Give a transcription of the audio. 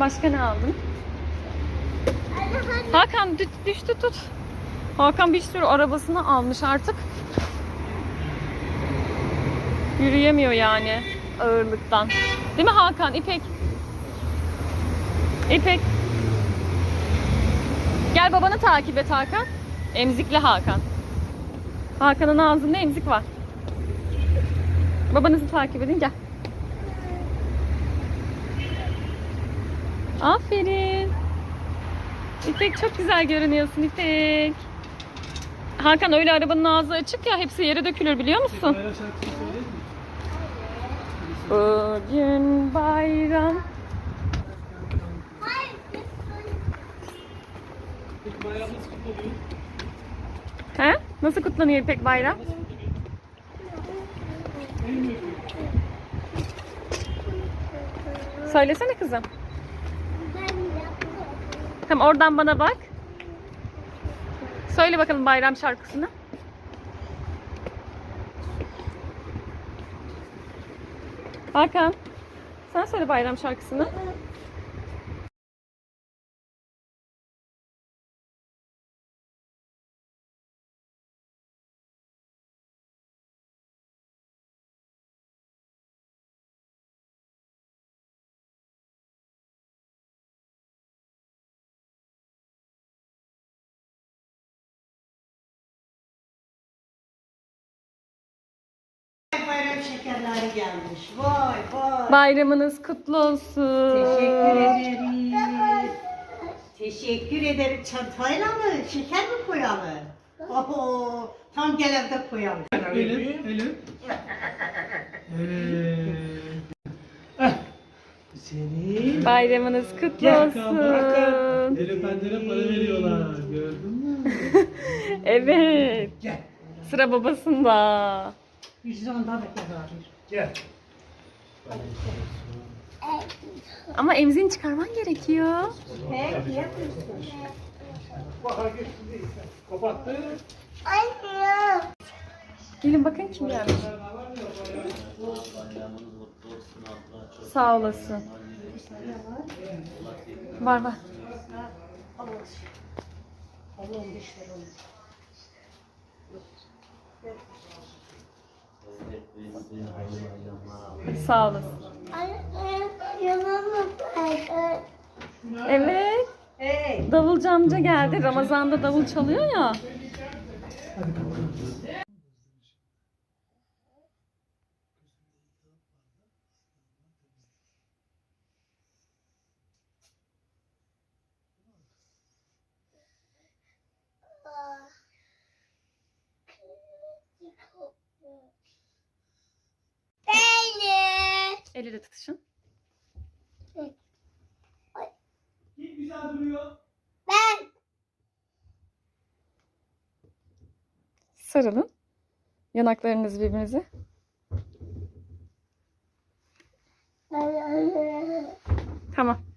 Başka ne aldın? Hakan dü- düştü tut. Hakan bir sürü arabasını almış artık. Yürüyemiyor yani ağırlıktan. Değil mi Hakan? İpek. İpek. Gel babanı takip et Hakan. Emzikli Hakan. Hakan'ın ağzında emzik var. Babanızı takip edin gel. Aferin. İpek çok güzel görünüyorsun İpek. Hakan öyle arabanın ağzı açık ya hepsi yere dökülür biliyor musun? Bugün bayram. He? Nasıl kutlanıyor İpek bayram? Söylesene kızım. Tamam oradan bana bak. Söyle bakalım bayram şarkısını. Hakan. Sen söyle bayram şarkısını. Bayram şekerleri gelmiş. Vay vay. Bayramınız kutlu olsun. Teşekkür ederim. Teşekkür ederim. Çantayla mı? Şeker mi koyalım? Oho, tam gel evde koyalım. Elim, elim. Evet. Eh. Seni. Bayramınız kutlu Gel olsun. Pendere para veriyorlar. Gördün mü? Evet. Gel. Sıra babasında. 100 lira daha bekle. Gel. Ama emzini çıkarman gerekiyor. Peki yapıyorsun. Kapattı. Anne. Gelin bakın kim gelmiş. Sağ olasın. Var var. Allah'ım beş lira olmuş. Sağ olasın. Evet. Davulcu amca geldi. Ramazan'da davul çalıyor ya. El ele tutuşun. Kim güzel duruyor? Ben. Sarılın. Yanaklarınız birbirinize. Tamam.